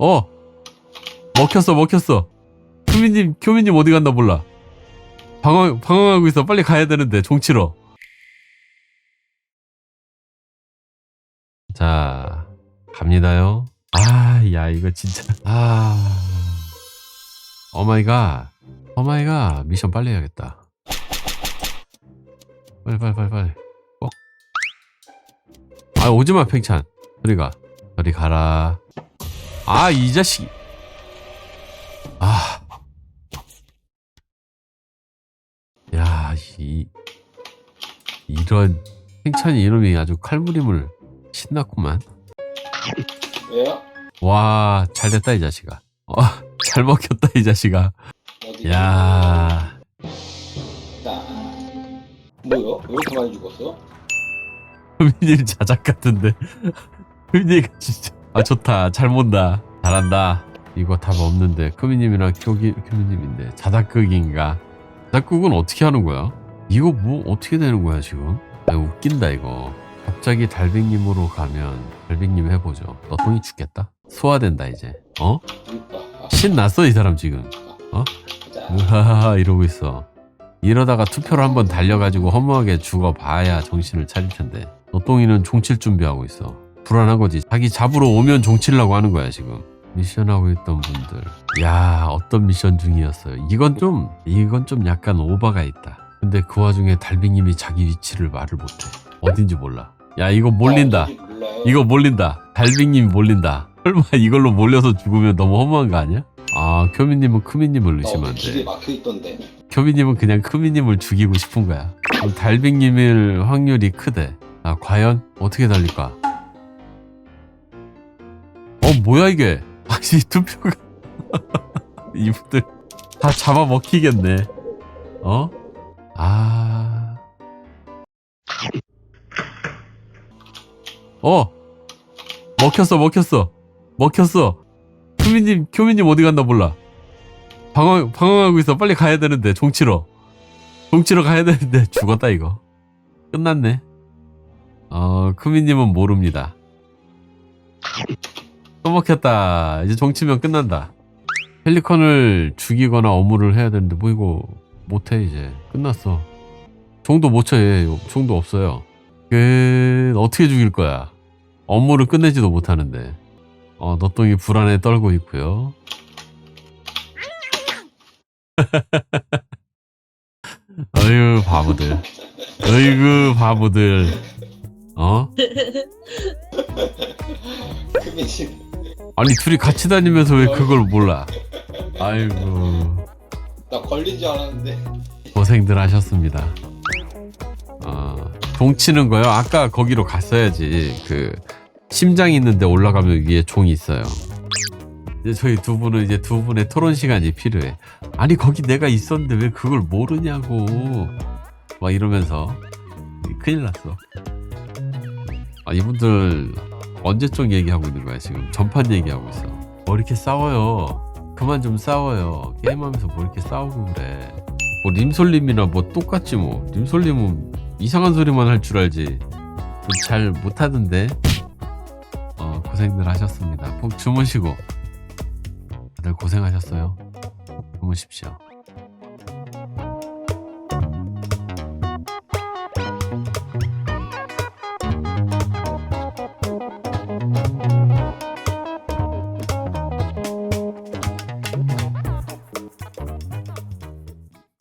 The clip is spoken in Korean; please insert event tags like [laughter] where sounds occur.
어. 먹혔어 먹혔어. 교민님 교민님 어디 갔나 몰라. 방황 방황하고 있어. 빨리 가야 되는데 종치러. 자 갑니다요. 아 야 이거 진짜. 아. 오마이갓 오마이갓 미션 빨리 해야겠다. 빨리 빨리 빨리 빨리. 꼭. 아 오지마 팽찬. 저리 가. 저리 가라 아 이 자식 아 야, 이, 이런, 팽찬이 이놈이 아주 칼부림을 신났구만. 왜요? 와, 잘 됐다, 이 자식아. 어, [laughs] 잘 먹혔다, 이 자식아. 어디? 야 나. 뭐요? 왜 이렇게 많이 죽었어? 흠님 [laughs] 자작 같은데. [laughs] 흠님 진짜. 아, 좋다. 잘 본다. 잘한다. 이거 답 없는데. 크미님이랑 교기, 크미님인데. 자작극인가? 자작극은 어떻게 하는 거야? 이거 뭐, 어떻게 되는 거야, 지금? 아, 웃긴다, 이거. 갑자기 달백님으로 가면, 달백님 해보죠. 너똥이 죽겠다? 소화된다, 이제. 어? 신났어, 이 사람 지금. 가자. 으하하하 이러고 있어. 이러다가 투표를 한번 달려가지고 허무하게 죽어봐야 정신을 차릴 텐데. 너똥이는 종칠 준비하고 있어. 불안한 거지. 자기 잡으러 오면 종치려고 하는 거야, 지금. 미션하고 있던 분들. 야, 어떤 미션 중이었어요. 이건 좀, 이건 좀 약간 오바가 있다. 근데 그 와중에 달빙님이 자기 위치를 말을 못해. 어딘지 몰라. 야, 이거 몰린다. 아. 이거 몰린다. 달빙님이 몰린다. 설마 이걸로 몰려서 죽으면 너무 허무한 거 아니야? 아, 크민님을 의심하면 어, 안 길에 돼. 막혀 있던데. 교민님은 그냥 크민님을 죽이고 싶은 거야. 그럼 달빙님일 확률이 크대. 아, 과연 어떻게 달릴까? 어, 뭐야 이게? [laughs] 아니, 투표가. [laughs] 이분들 다 잡아먹히겠네. 어? 아. 어! 먹혔어, 먹혔어. 먹혔어. 교민님, 교민님 어디 갔나 몰라. 방황, 방황하고 있어. 빨리 가야 되는데, 종치러. 종치러 가야 되는데, [laughs] 죽었다, 이거. 끝났네. 어, 크미님은 모릅니다. 또 먹혔다. 이제 종치면 끝난다. 펠리컨을 죽이거나 어무를 해야 되는데, 뭐 이거, 못해, 이제. 끝났어. 종도 못 쳐, 얘. 종도 없어요. 그, 어떻게 죽일 거야? 업무를 끝내지도 못하는데. 어, 너똥이 불안에 떨고 있고요. [laughs] 어휴, 바보들. 어이구, 바보들. 어? [laughs] 크미님. 아니, 둘이 같이 다니면서 왜 그걸 몰라? 아이고, 나 걸린 줄 알았는데. 고생들 하셨습니다. 어, 종 치는 거요? 아까 거기로 갔어야지. 그, 심장 있는데 올라가면 위에 종이 있어요. 이제 저희 두 분은 이제 두 분의 토론 시간이 필요해. 아니, 거기 내가 있었는데 왜 그걸 모르냐고. 막 이러면서. 큰일 났어. 아, 이분들 언제적 얘기하고 있는 거야, 지금. 전판 얘기하고 있어. 뭐 이렇게 싸워요. 그만 좀 싸워요. 게임하면서 뭐 이렇게 싸우고 그래. 뭐 림솔님이나 뭐 똑같지 뭐. 림솔님은 이상한 소리만 할 줄 알지. 좀잘 못하던데. 어, 고생들 하셨습니다. 꼭 주무시고. 다들 고생하셨어요. 주무십시오.